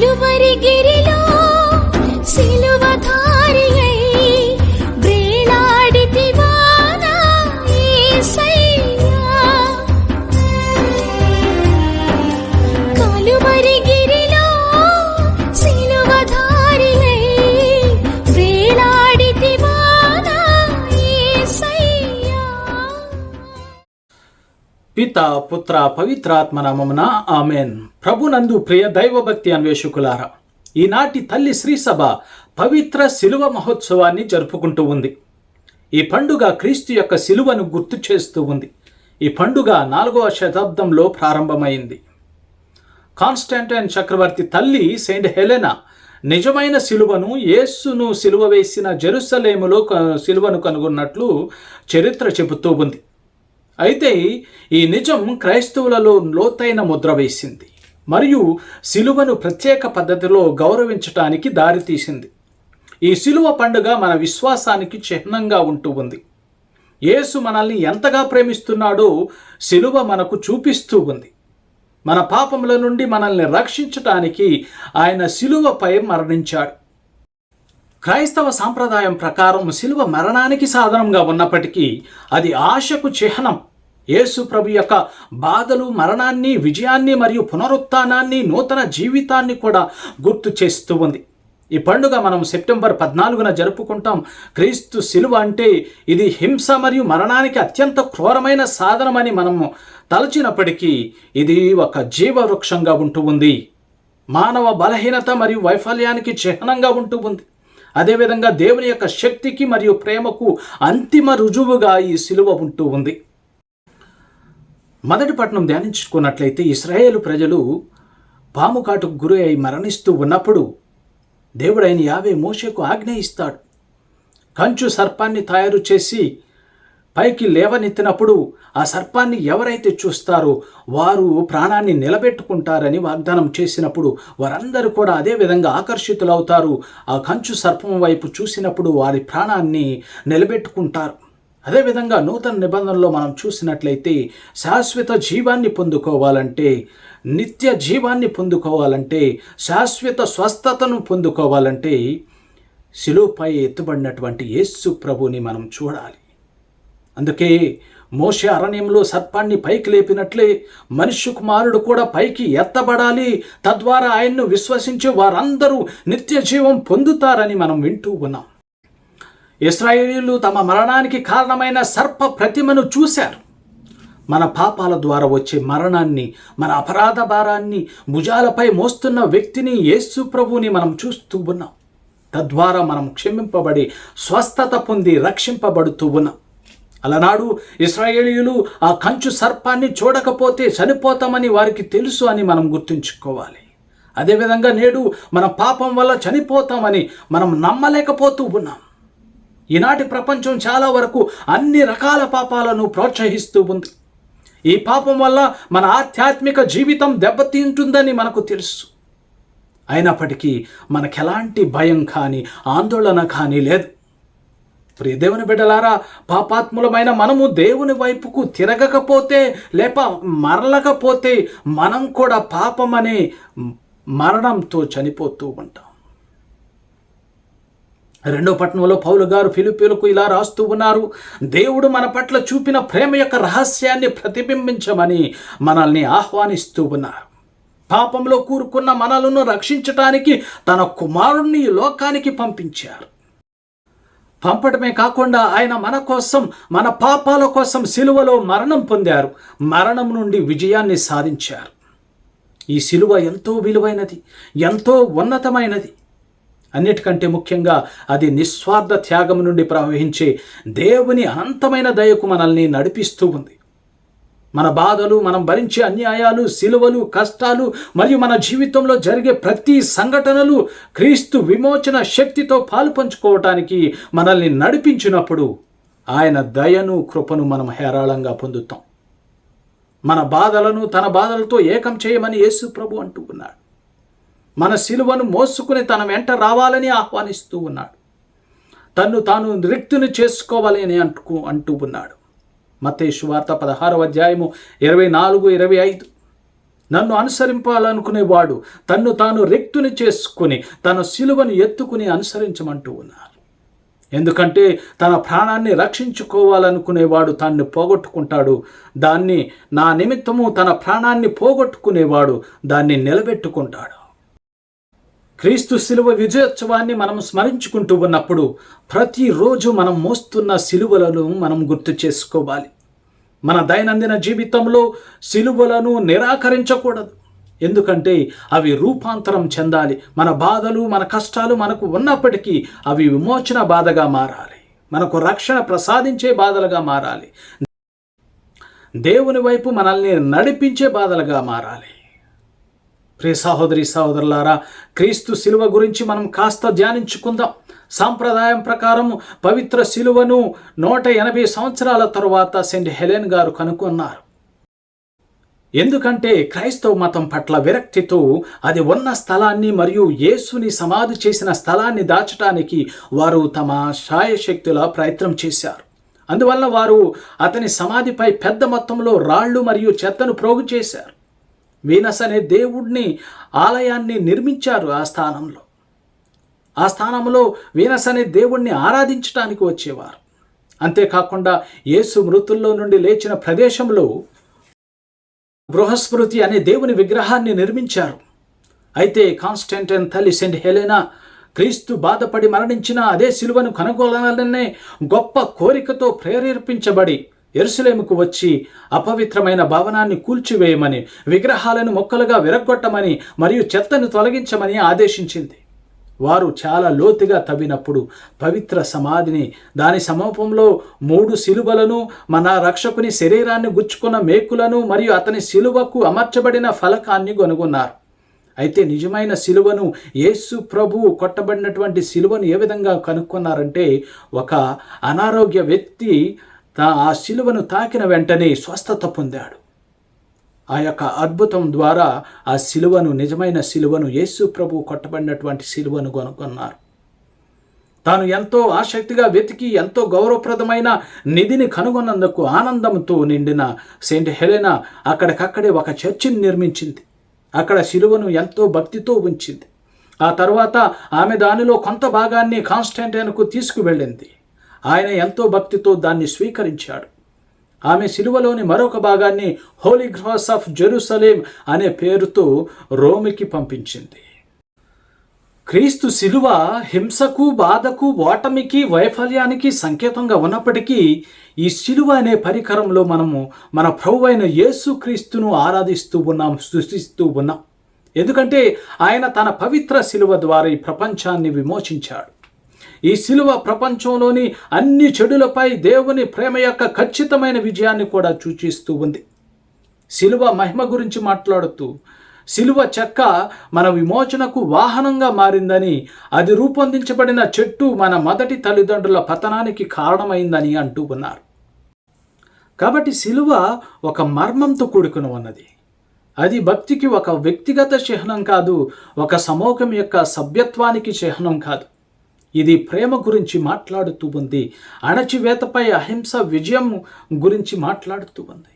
కలువరి పిత పుత్ర పవిత్రాత్మ నామమున ఆమెన్. ప్రభునందు ప్రియ దైవభక్తి అన్వేషకులారా ఈనాటి తల్లి శ్రీసభ పవిత్ర శిలువ మహోత్సవాన్ని జరుపుకుంటూ ఉంది. ఈ పండుగ క్రీస్తు యొక్క శిలువను గుర్తు చేస్తూ ఉంది. ఈ పండుగ నాలుగవ శతాబ్దంలో ప్రారంభమైంది. కాన్స్టాంటైన్ చక్రవర్తి తల్లి సెయింట్ హెలెనా నిజమైన సిలువను యేస్సును సిలువ వేసిన జెరూసలేములో క- సిలువను కనుగొన్నట్లు చరిత్ర చెబుతూ ఉంది. అయితే ఈ నిజం క్రైస్తవులలో లోతైన ముద్ర వేసింది మరియు సిలువను ప్రత్యేక పద్ధతిలో గౌరవించటానికి దారితీసింది ఈ సిలువ పండుగ మన విశ్వాసానికి చిహ్నంగా ఉంటూ ఉంది. యేసు మనల్ని ఎంతగా ప్రేమిస్తున్నాడో సిలువ మనకు చూపిస్తూ ఉంది. మన పాపముల నుండి మనల్ని రక్షించటానికి ఆయన సిలువపై మరణించాడు. క్రైస్తవ సాంప్రదాయం ప్రకారం శిలువ మరణానికి సాధనంగా ఉన్నప్పటికీ అది ఆశకు చిహ్నం. యేసు ప్రభు యొక్క బాధలు మరణాన్ని విజయాన్ని మరియు పునరుత్థానాన్ని నూతన జీవితాన్ని కూడా గుర్తు చేస్తూ ఉంది. ఈ పండుగ మనం సెప్టెంబర్ పద్నాలుగున జరుపుకుంటాం. క్రీస్తు శిలువ అంటే ఇది హింస మరియు మరణానికి అత్యంత క్రూరమైన సాధనమని మనము తలచినప్పటికీ ఇది ఒక జీవవృక్షంగా ఉంటూ ఉంది. మానవ బలహీనత మరియు వైఫల్యానికి చిహ్నంగా ఉంటూ ఉంది. అదేవిధంగా దేవుని యొక్క శక్తికి మరియు ప్రేమకు అంతిమ రుజువుగా ఈ సిలువ ఉంటూ ఉంది. మొదటి పట్టణం ధ్యానించుకున్నట్లయితే ఇస్రాయేలు ప్రజలు పాము కాటుకు గురి అయి మరణిస్తూ ఉన్నప్పుడు దేవుడైన యావే మోషకు ఆజ్ఞ ఇస్తాడు. కంచు సర్పాన్ని తయారు చేసి పైకి లేవనెత్తినప్పుడు ఆ సర్పాన్ని ఎవరైతే చూస్తారో వారు ప్రాణాన్ని నిలబెట్టుకుంటారని వాగ్దానం చేసినప్పుడు వారందరూ కూడా అదే విధంగా ఆకర్షితులవుతారు. ఆ కంచు సర్పం వైపు చూసినప్పుడు వారి ప్రాణాన్ని నిలబెట్టుకుంటారు. అదేవిధంగా నూతన నిబంధనలో మనం చూసినట్లయితే శాశ్వత జీవాన్ని పొందుకోవాలంటే నిత్య జీవాన్ని పొందుకోవాలంటే శాశ్వత స్వస్థతను పొందుకోవాలంటే శిలువుపై ఎత్తుబడినటువంటి యేసు ప్రభుని మనం చూడాలి. అందుకే మోషే అరణ్యంలో సర్పాన్ని పైకి లేపినట్లే మనుష్య కుమారుడు కూడా పైకి ఎత్తబడాలి. తద్వారా ఆయన్ను విశ్వసించే వారందరూ నిత్య జీవం పొందుతారని మనం వింటూ ఉన్నాం. ఇస్రాయేలీలు తమ మరణానికి కారణమైన సర్ప ప్రతిమను చూశారు. మన పాపాల ద్వారా వచ్చే మరణాన్ని మన అపరాధ భారాన్ని భుజాలపై మోస్తున్న వ్యక్తిని యేసు ప్రభువుని మనం చూస్తూ ఉన్నాం. తద్వారా మనం క్షమింపబడి స్వస్థత పొంది రక్షింపబడుతూ ఉన్నాం. అలనాడు ఇస్రాయేలీయులు ఆ కంచు సర్పాన్ని చూడకపోతే చనిపోతామని వారికి తెలుసు అని మనం గుర్తుంచుకోవాలి. అదేవిధంగా నేడు మన పాపం వల్ల చనిపోతామని మనం నమ్మలేకపోతూ ఉన్నాం. ఈనాటి ప్రపంచం చాలా వరకు అన్ని రకాల పాపాలను ప్రోత్సహిస్తూ ఉంది. ఈ పాపం వల్ల మన ఆధ్యాత్మిక జీవితం దెబ్బతింటుందని మనకు తెలుసు. అయినప్పటికీ మనకెలాంటి భయం కానీ ఆందోళన కానీ లేదు. ప్రియ దేవుని బిడ్డలారా పాపాత్ములమైన మనము దేవుని వైపుకు తిరగకపోతే లేక మరలకపోతే మనం కూడా పాపం అనే మరణంతో చనిపోతూ ఉంటాం. రెండో పట్టణంలో పౌలు గారు ఫిలిపీలకు ఇలా రాస్తూ ఉన్నారు దేవుడు మన పట్ల చూపిన ప్రేమ యొక్క రహస్యాన్ని ప్రతిబింబించమని మనల్ని ఆహ్వానిస్తూ ఉన్నారు. పాపంలో కూరుకున్న మనలను రక్షించటానికి తన కుమారుణ్ణి ఈ లోకానికి పంపించారు. పంపడమే కాకుండా ఆయన మన కోసం మన పాపాల కోసం సిలువలో మరణం పొందారు. మరణం నుండి విజయాన్ని సాధించారు. ఈ సిలువ ఎంతో విలువైనది ఎంతో ఉన్నతమైనది. అన్నిటికంటే ముఖ్యంగా అది నిస్వార్థ త్యాగం నుండి ప్రవహించే దేవుని అనంతమైన దయకు మనల్ని నడిపిస్తూ ఉంది. మన బాధలు మనం భరించే అన్యాయాలు సిలువలు కష్టాలు మరియు మన జీవితంలో జరిగే ప్రతి సంఘటనలు క్రీస్తు విమోచన శక్తితో పాలు పంచుకోవటానికి మనల్ని నడిపించినప్పుడు ఆయన దయను కృపను మనం హేరాళంగా పొందుతాం. మన బాధలను తన బాధలతో ఏకం చేయమని యేసు ప్రభు అంటూ ఉన్నాడు. మన సిలువను మోసుకుని తన వెంట రావాలని ఆహ్వానిస్తూ ఉన్నాడు. తన్ను తాను రిక్తుని చేసుకోవాలని అంటూ అంటూ ఉన్నాడు. మత్తయి వార్త పదహారవ అధ్యాయము ఇరవై నాలుగు ఇరవై ఐదు. నన్ను అనుసరింపాలనుకునేవాడు తన్ను తాను రెక్తుని చేసుకుని తన శిలువను ఎత్తుకుని అనుసరించమంటూ ఉన్నారు. ఎందుకంటే తన ప్రాణాన్ని రక్షించుకోవాలనుకునేవాడు తాన్ని పోగొట్టుకుంటాడు. దాన్ని నా నిమిత్తము తన ప్రాణాన్ని పోగొట్టుకునేవాడు దాన్ని నిలబెట్టుకుంటాడు. క్రీస్తు శిలువ విజయోత్సవాన్ని మనం స్మరించుకుంటూ ఉన్నప్పుడు ప్రతిరోజు మనం మోస్తున్న శిలువలను మనం గుర్తు చేసుకోవాలి. మన దైనందిన జీవితంలో శిలువలను నిరాకరించకూడదు. ఎందుకంటే అవి రూపాంతరం చెందాలి. మన బాధలు మన కష్టాలు మనకు ఉన్నప్పటికీ అవి విమోచన బాధగా మారాలి. మనకు రక్షణ ప్రసాదించే బాధలుగా మారాలి. దేవుని వైపు మనల్ని నడిపించే బాధలుగా మారాలి. ప్రియ సహోదరి సహోదరులారా క్రీస్తు శిలువ గురించి మనం కాస్త ధ్యానించుకుందాం. సాంప్రదాయం ప్రకారం పవిత్ర శిలువను నూట ఎనభై సంవత్సరాల తరువాత సెయింట్ హెలెన్ గారు కనుగొన్నారు ఎందుకంటే క్రైస్తవ మతం పట్ల విరక్తితో అది ఉన్న స్థలాన్ని మరియు యేసుని సమాధి చేసిన స్థలాన్ని దాచటానికి వారు తమ శాయశక్తుల ప్రయత్నం చేశారు. అందువల్ల వారు అతని సమాధిపై పెద్ద మొత్తంలో రాళ్ళు మరియు చెత్తను ప్రోగు చేశారు. వీనస్ అనే దేవుడిని ఆలయాన్ని నిర్మించారు ఆ స్థానంలో. ఆ స్థానంలో వీనస్ అనే దేవుణ్ణి ఆరాధించడానికి వచ్చేవారు. అంతేకాకుండా యేసు మృతుల్లో నుండి లేచిన ప్రదేశంలో బృహస్మృతి అనే దేవుని విగ్రహాన్ని నిర్మించారు. అయితే కాన్స్టెంటైన్ తల్లి సెంట్ హెలెనా క్రీస్తు బాధపడి మరణించిన అదే శిలువను కనుగొనాలనే గొప్ప కోరికతో ప్రేరేపించబడి ఎరుసలేముకు వచ్చి అపవిత్రమైన భవనాన్ని కూల్చివేయమని విగ్రహాలను మొక్కలుగా విరగొట్టమని మరియు చెత్తను తొలగించమని ఆదేశించింది. వారు చాలా లోతుగా తవ్వినప్పుడు పవిత్ర సమాధిని దాని సమూపంలో మూడు శిలువలను మన రక్షకుని శరీరాన్ని గుచ్చుకున్న మేకులను మరియు అతని శిలువకు అమర్చబడిన ఫలకాన్ని కనుగొన్నారు అయితే నిజమైన శిలువను యేసు ప్రభువు కొట్టబడినటువంటి శిలువను ఏ విధంగా కనుక్కున్నారంటే ఒక అనారోగ్య వ్యక్తి తా- ఆ శిలువను తాకిన వెంటనే స్వస్థత పొందాడు. ఆ యొక్క అద్భుతం ద్వారా ఆ శిలువను నిజమైన శిలువను యేసు ప్రభు కొట్టబడినటువంటి శిలువను కొనుక్కున్నారు తాను ఎంతో ఆసక్తిగా వెతికి ఎంతో గౌరవప్రదమైన నిధిని కనుగొన్నందుకు ఆనందంతో నిండిన సెయింట్ హెలెనా అక్కడికక్కడే ఒక చర్చిని నిర్మించింది. అక్కడ శిలువను ఎంతో భక్తితో ఉంచింది. ఆ తర్వాత ఆమె దానిలో కొంత భాగాన్ని కాన్స్టెంటైన్కు తీసుకువెళ్ళింది. ఆయన ఎంతో భక్తితో దాన్ని స్వీకరించాడు. ఆమె శిలువలోని మరొక భాగాన్ని హోలీ గ్రాస్ ఆఫ్ జెరూసలేం అనే పేరుతో రోమికి పంపించింది. క్రీస్తు శిలువ హింసకు బాధకు ఓటమికి వైఫల్యానికి సంకేతంగా ఉన్నప్పటికీ ఈ శిలువ అనే పరికరంలో మనము మన ప్రభు అయిన యేసు క్రీస్తును ఆరాధిస్తూ ఉన్నాం సృష్టిస్తూ ఉన్నాం. ఎందుకంటే ఆయన తన పవిత్ర శిలువ ద్వారా ఈ ప్రపంచాన్ని విమోచించాడు. ఈ శిలువ ప్రపంచంలోని అన్ని చెడులపై దేవుని ప్రేమ యొక్క ఖచ్చితమైన విజయాన్ని కూడా సూచిస్తూ ఉంది. శిలువ మహిమ గురించి మాట్లాడుతూ శిలువ చెక్క మన విమోచనకు వాహనంగా మారిందని అది రూపొందించబడిన చెట్టు మన మొదటి తల్లిదండ్రుల పతనానికి కారణమైందని అంటూ ఉన్నారు. కాబట్టి శిలువ ఒక మర్మంతో కూడుకుని ఉన్నది. అది భక్తికి ఒక వ్యక్తిగత చిహ్నం కాదు ఒక సమూహం యొక్క సభ్యత్వానికి చిహ్నం కాదు. ఇది ప్రేమ గురించి మాట్లాడుతూ ఉంది. అణచివేతపై అహింస విజయం గురించి మాట్లాడుతూ ఉంది.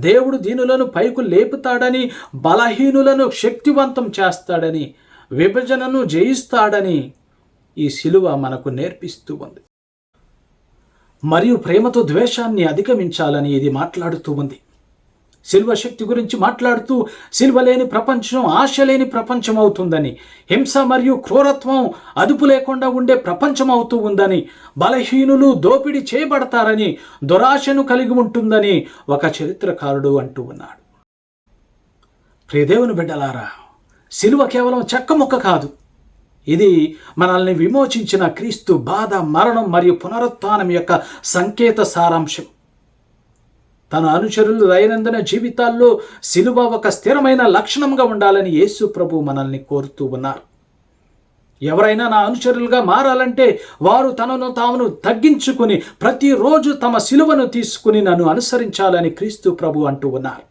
దేవుడు దీనులను పైకు లేపుతాడని బలహీనులను శక్తివంతం చేస్తాడని విభజనను జయిస్తాడని ఈ శిలువ మనకు నేర్పిస్తూ ఉంది. మరియు ప్రేమతో ద్వేషాన్ని అధిగమించాలని ఇది మాట్లాడుతూ ఉంది. శిల్వ శక్తి గురించి మాట్లాడుతూ శిల్వ లేని ప్రపంచం ఆశ లేని ప్రపంచం అవుతుందని హింస మరియు క్రూరత్వం అదుపు లేకుండా ఉండే ప్రపంచం అవుతూ ఉందని బలహీనులు దోపిడీ చేయబడతారని దురాశను కలిగి ఉంటుందని ఒక చరిత్రకారుడు అంటూ ఉన్నాడు. ప్రియదేవుని బిడ్డలారా శిలువ కేవలం చెక్క ముక్క కాదు. ఇది మనల్ని విమోచించిన క్రీస్తు బాధ మరణం మరియు పునరుత్థానం యొక్క సంకేత సారాంశం. తన అనుచరులు దైనందిన జీవితాల్లో శిలువ ఒక స్థిరమైన లక్షణంగా ఉండాలని యేసు ప్రభు మనల్ని కోరుతూ ఉన్నారు. ఎవరైనా నా అనుచరులుగా మారాలంటే వారు తనను తామును తగ్గించుకుని ప్రతిరోజు తమ శిలువను తీసుకుని నన్ను అనుసరించాలని క్రీస్తు ప్రభు అంటూ ఉన్నారు.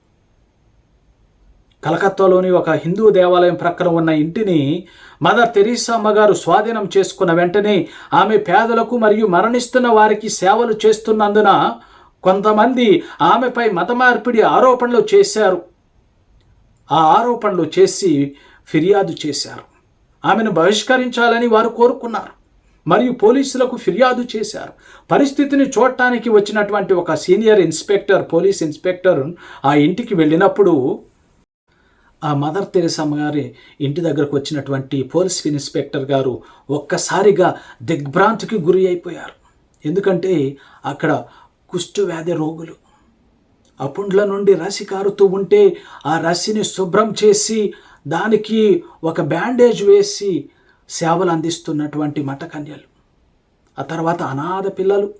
కలకత్తాలోని ఒక హిందూ దేవాలయం ప్రక్కన ఉన్న ఇంటిని మదర్ తెరీసా అమ్మగారు స్వాధీనం చేసుకున్న వెంటనే ఆమె పేదలకు మరియు మరణిస్తున్న వారికి సేవలు చేస్తున్నందున కొంతమంది ఆమెపై మత మార్పిడి ఆరోపణలు చేశారు. ఆ ఆరోపణలు చేసి ఫిర్యాదు చేశారు. ఆమెను బహిష్కరించాలని వారు కోరుకున్నారు. మరియు పోలీసులకు ఫిర్యాదు చేశారు. పరిస్థితిని చూడటానికి వచ్చినటువంటి ఒక సీనియర్ ఇన్స్పెక్టర్ పోలీస్ ఇన్స్పెక్టర్ ఆ ఇంటికి వెళ్ళినప్పుడు ఆ మదర్ తెరిసమ్మ గారి ఇంటి దగ్గరకు వచ్చినటువంటి పోలీస్ ఇన్స్పెక్టర్ గారు ఒక్కసారిగా దిగ్భ్రాంతికి గురి అయిపోయారు. ఎందుకంటే అక్కడ కుష్ఠవ్యాధి రోగులు. అపుండ్ల నుండి రసి కారుతూ ఉంటే ఆ రసిని శుభ్రం చేసి దానికి ఒక బ్యాండేజ్ వేసి సేవలు అందిస్తున్నటువంటి మఠకన్యలు. ఆ తర్వాత అనాథ పిల్లలు.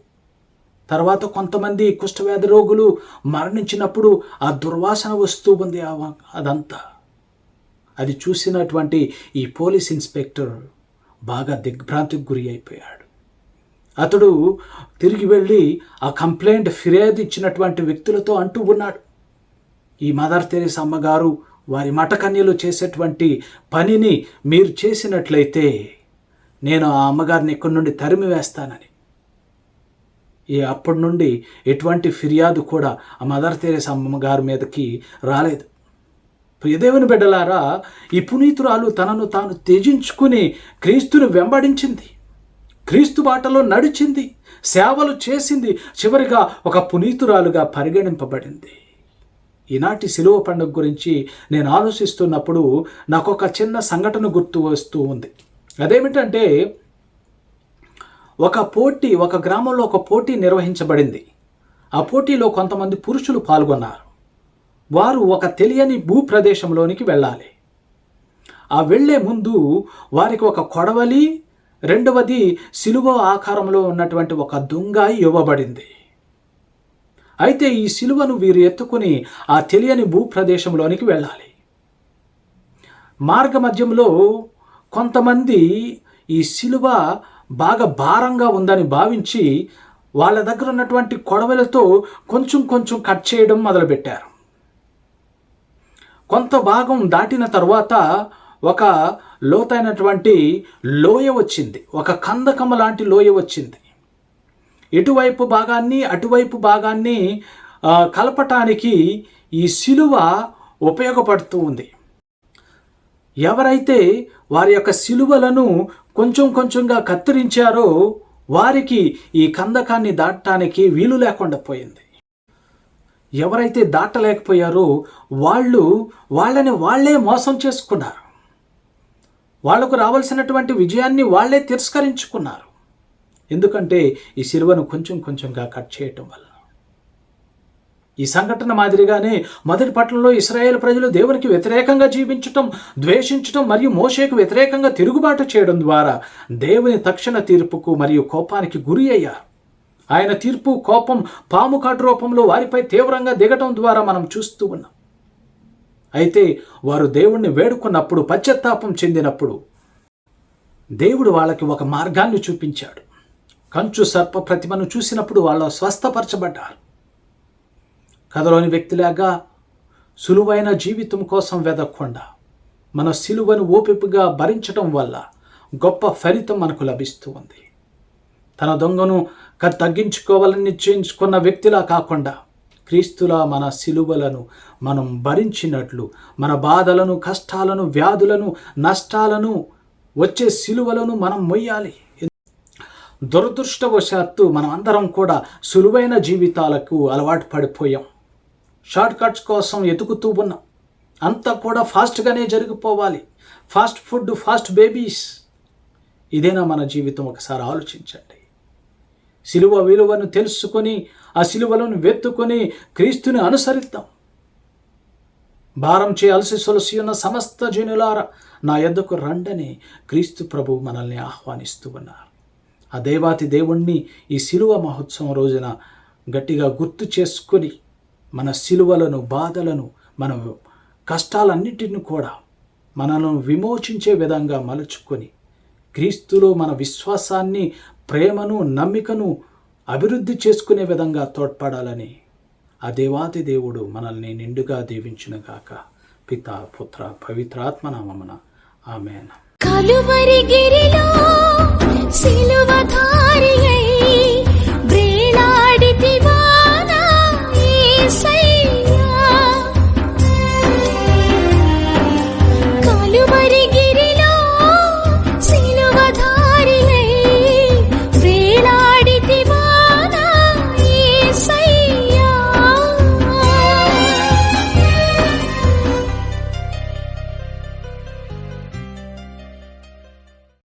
తర్వాత కొంతమంది కుష్ఠవ్యాధి రోగులు మరణించినప్పుడు ఆ దుర్వాసన వస్తూ ఉంది అదంతా. అది చూసినటువంటి ఈ పోలీస్ ఇన్స్పెక్టర్ బాగా దిగ్భ్రాంతికి గురి అయిపోయాడు. అతడు తిరిగి వెళ్ళి ఆ కంప్లైంట్ ఫిర్యాదు ఇచ్చినటువంటి వ్యక్తులతో అంటూ ఉన్నాడు. ఈ మదర్ తెరీస్ అమ్మగారు వారి మటకన్యలు చేసేటువంటి పనిని మీరు చేసినట్లయితే నేను ఆ అమ్మగారిని ఇక్కడి నుండి తరిమి వేస్తానని. ఈ అప్పటి నుండి ఎటువంటి ఫిర్యాదు కూడా ఆ మదర్ తెరీస్ అమ్మగారి మీదకి రాలేదు. ప్రియదేవుని బిడ్డలారా ఈ పునీతురాలు తనను తాను త్యజించుకుని క్రీస్తును వెంబడించింది. క్రీస్తు బాటలో నడిచింది సేవలు చేసింది చివరిగా ఒక పునీతురాలుగా పరిగణింపబడింది. ఈనాటి శిలువ పండుగ గురించి నేను ఆలోచిస్తున్నప్పుడు నాకు ఒక చిన్న సంఘటన గుర్తు వస్తూ ఉంది. అదేమిటంటే ఒక పోటీ ఒక గ్రామంలో ఒక పోటీ నిర్వహించబడింది. ఆ పోటీలో కొంతమంది పురుషులు పాల్గొన్నారు. వారు ఒక తెలియని భూప్రదేశంలోనికి వెళ్ళాలి. ఆ వెళ్ళే ముందు వారికి ఒక కొడవలి రెండవది సిలువ ఆకారంలో ఉన్నటువంటి ఒక దుంగ ఇవ్వబడింది. అయితే ఈ సిలువను వీరు ఎత్తుకుని ఆ తెలియని భూప్రదేశంలోనికి వెళ్ళాలి. మార్గ మధ్యంలో కొంతమంది ఈ సిలువ బాగా భారంగా ఉందని భావించి వాళ్ళ దగ్గర ఉన్నటువంటి కొడవలతో కొంచెం కొంచెం కట్ చేయడం మొదలుపెట్టారు. కొంత భాగం దాటిన తర్వాత ఒక లోతైనటువంటి లోయ వచ్చింది. ఒక కందకమ లాంటి లోయ వచ్చింది. ఇటువైపు భాగాన్ని అటువైపు భాగాన్ని కలపటానికి ఈ శిలువ ఉపయోగపడుతూ ఉంది. ఎవరైతే వారి యొక్క శిలువలను కొంచెం కొంచెంగా కత్తిరించారో వారికి ఈ కందకాన్ని దాటడానికి వీలు లేకుండా పోయింది. ఎవరైతే దాటలేకపోయారో వాళ్ళు వాళ్ళని వాళ్ళే మోసం చేసుకున్నారు. వాళ్ళకు రావాల్సినటువంటి విజయాన్ని వాళ్ళే తిరస్కరించుకున్నారు. ఎందుకంటే ఈ సిలువను కొంచెం కొంచెంగా కట్ చేయటం వల్ల. ఈ సంఘటన మాదిరిగానే మొదటి పట్టణంలో ఇస్రాయేల్ ప్రజలు దేవునికి వ్యతిరేకంగా జీవించటం ద్వేషించటం మరియు మోషేకు వ్యతిరేకంగా తిరుగుబాటు చేయడం ద్వారా దేవుని తక్షణ తీర్పుకు మరియు కోపానికి గురి అయ్యారు. ఆయన తీర్పు కోపం పాము కాటు రూపంలో వారిపై తీవ్రంగా దిగటం ద్వారా మనం చూస్తూ ఉన్నాం. అయితే వారు దేవుణ్ణి వేడుకున్నప్పుడు పశ్చాత్తాపం చెందినప్పుడు దేవుడు వాళ్ళకి ఒక మార్గాన్ని చూపించాడు. కంచు సర్ప ప్రతిమను చూసినప్పుడు వాళ్ళు స్వస్థపరచబడ్డారు. కథలోని వ్యక్తిలాగా సులువైన జీవితం కోసం వెదక్కుండా మన సిలువను ఓపికగా భరించటం వల్ల గొప్ప ఫలితం మనకు లభిస్తూ ఉంది. తన దొంగను తగ్గించుకోవాలని నిశ్చయించుకున్న వ్యక్తిలా కాకుండా క్రీస్తులా మన సిలువలను మనం భరించినట్లు మన బాధలను కష్టాలను వ్యాధులను నష్టాలను వచ్చే సిలువలను మనం మొయ్యాలి. దురదృష్టవశాత్తు మనం అందరం కూడా సులువైన జీవితాలకు అలవాటు పడిపోయాం. షార్ట్ కట్స్ కోసం ఎతుకుతూ ఉన్నాం. అంతా కూడా ఫాస్ట్గానే జరిగిపోవాలి. Fast food fast babies. ఇదేనా మన జీవితం? ఒకసారి ఆలోచించండి. సిలువ విలువను తెలుసుకొని ఆ సిలువలను వెత్తుకొని క్రీస్తుని అనుసరిద్దాం. భారం చేయాల్సి సొలసి ఉన్న సమస్త జనులార నా ఎద్దకు రండని క్రీస్తు ప్రభు మనల్ని ఆహ్వానిస్తూ ఉన్నారు. ఆ దేవాతి దేవుణ్ణి ఈ సిలువ మహోత్సవం రోజున గట్టిగా గుర్తు చేసుకొని మన సిలువలను బాధలను మన కష్టాలన్నిటిని కూడా మనను విమోచించే విధంగా మలుచుకొని క్రీస్తులో మన విశ్వాసాన్ని ప్రేమను నమ్మికను అభివృద్ధి చేసుకునే విధంగా తోడ్పడాలని ఆ దేవాది దేవుడు మనల్ని నిండుగా దీవించినగాక పిత పుత్ర పవిత్రాత్మ నామమున. ఆమెన్. కలువరి గిరిలో